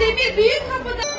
Demir büyük kapıda.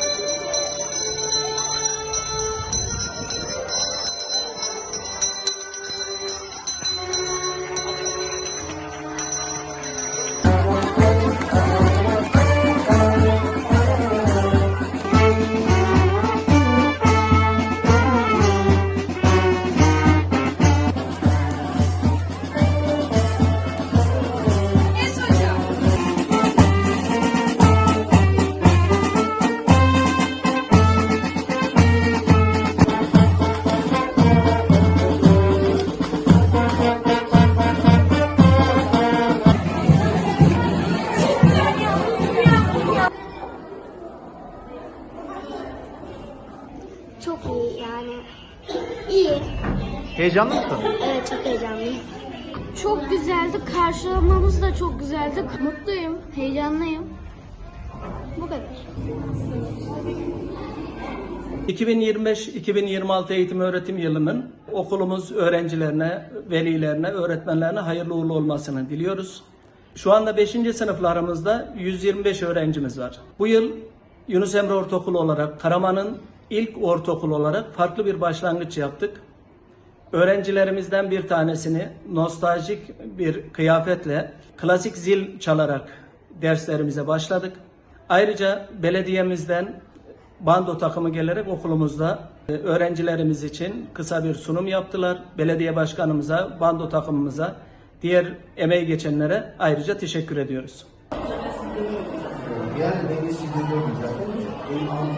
Çok iyi yani. İyi. Heyecanlı mısın? Evet çok heyecanlıyım. Çok güzeldi. Karşılamamız da çok güzeldi. Mutluyum, heyecanlıyım. Bu kadar. 2025-2026 eğitim öğretim yılının okulumuz öğrencilerine, velilerine, öğretmenlerine hayırlı uğurlu olmasını diliyoruz. Şu anda 5. sınıflarımızda 125 öğrencimiz var. Bu yıl Yunus Emre Ortaokulu olarak Karaman'ın ilk ortaokulu olarak farklı bir başlangıç yaptık. Öğrencilerimizden bir tanesini nostaljik bir kıyafetle klasik zil çalarak derslerimize başladık. Ayrıca belediyemizden bando takımı gelerek okulumuzda e, öğrencilerimiz için kısa bir sunum yaptılar. Belediye başkanımıza, bando takımımıza, diğer emeği geçenlere ayrıca teşekkür ediyoruz. Yani.